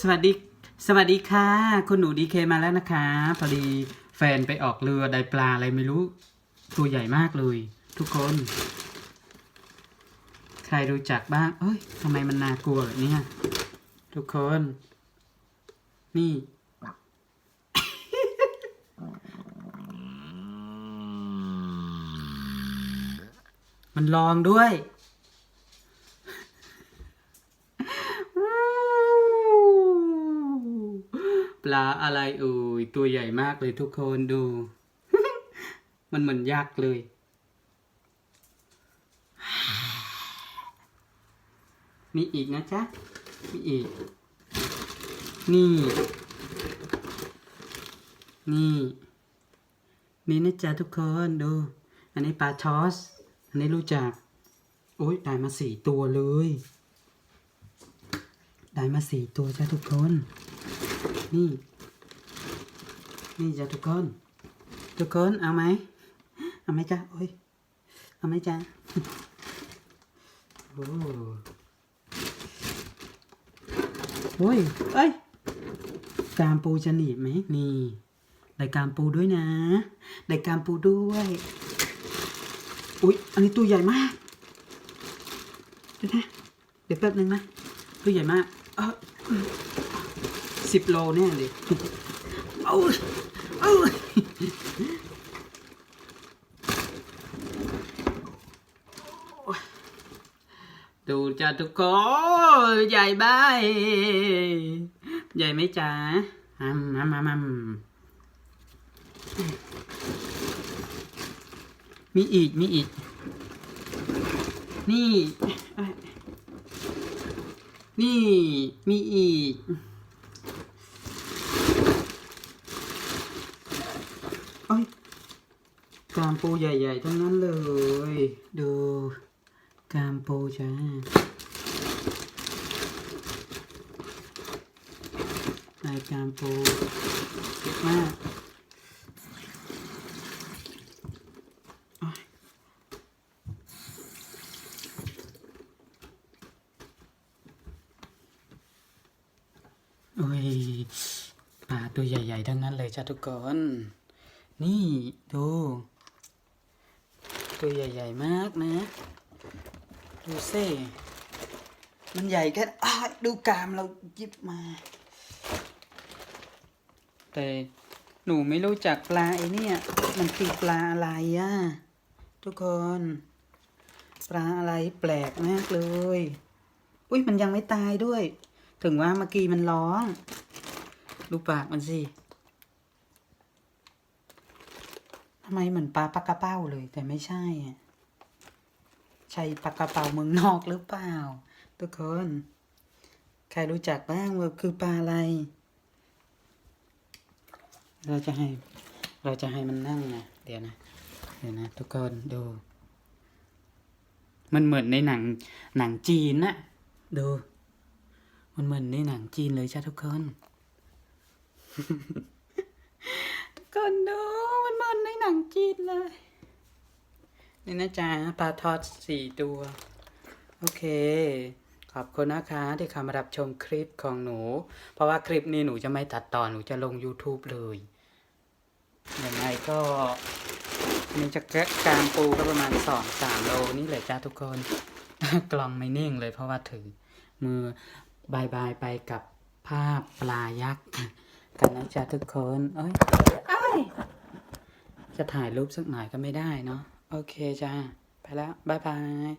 สวัสดี สวัสดีค่ะ คุณหนูดีเคมาแล้วนะคะ พอดีแฟนไปออกเรือได้ปลาอะไรไม่รู้ ตัวใหญ่มากเลย ทุกคน ใครรู้จักบ้าง เอ้ยทำไมมันน่ากลัวเนี่ยทุกคน นี่ มันลองด้วย ปลาอะไรเอ่ยตัวใหญ่มากเลยทุกคนดู มันเหมือนยักษ์เลย มีอีกนะจ๊ะ มีอีก นี่ นี่ นี่นะจ๊ะทุกคนดู อันนี้ปลาทอส อันนี้รู้จัก โอ้ยได้มาสี่ตัวเลย ได้มาสี่ตัวจ้ะทุกคน นี่ นี่จ้ะทุกคน ทุกคนเอาไหม เอาไหมจ๊ะโอ้ย เอาไหมจ๊ะโอ้โอ้ยเอ้ยกามปูจะหนีบไหมนี่ได้กามปูด้วยนะได้กามปูด้วยอุ๊ยอันนี้ตัวใหญ่มากเดี๋ยวนะเดี๋ยวแป๊บนึงนะตัวใหญ่มากเออ สิบโลแน่เลยเอาเอาดูจ้าทุกคนใหญ่บ้ายใหญ่ไหมจ๊ะอืมอืมอืมอืมมีอีก มีอีก นี่เอ้ยนี่ มีอีก เอ้ยกามปูใหญ่ๆทั้งนั้นเลย ดูกามปูจ้าลายกามปูเยอะมากโอ๊ยโอ้ยปลาตัวใหญ่ๆทั้งนั้นเลยจ้าทุกคน นี่ดู ตัวใหญ่ ๆ มากนะ ดูสิมันใหญ่แค่ดูกามเรายิบมา แต่หนูไม่รู้จักปลาไอ้เนี่ย มันคือปลาอะไรอะทุกคน ปลาอะไรแปลกมากเลย อุ้ยมันยังไม่ตายด้วย ถึงว่าเมื่อกี้มันร้อง ดูปากมันสิ ทำไมเหมือนปลาปลากระเป้าเลย แต่ไม่ใช่ใช่ปลากระเป๋าเมืองนอกหรือเปล่า ทุกคน ใครรู้จักบ้างว่าคือปลาอะไร เราจะให้ เราจะให้มันนั่งนะเดี๋ยวนะเดี๋ยวนะทุกคนดู มันเหมือนในหนังหนังจีนนะดู มันเหมือนในหนังจีนเลยจ้าทุกคน กคนดูมันเหมือนในหนังจีนเลย นี่นะจ๊ะปลาทอดสี่ตัว โอเค ขอบคุณนะคะที่เข้ามารับชมคลิปของหนู เพราะว่าคลิปนี้หนูจะไม่ตัดต่อหนูจะลง YouTube เลยยังไงก็นี่จะกกลางปูก็ประมาณสองสามโลนี่แหละจ้าทุกคน กล่องไม่นิ่งเลยเพราะว่าถือ มือบายบายไปกับภาพปลายักษ์ กันนะจ๊ะทุกคน เอ้ยเอ้ย จะถ่ายรูปสักหน่อยก็ไม่ได้เนาะโอเคจ้าไปแล้ว บ๊ายบาย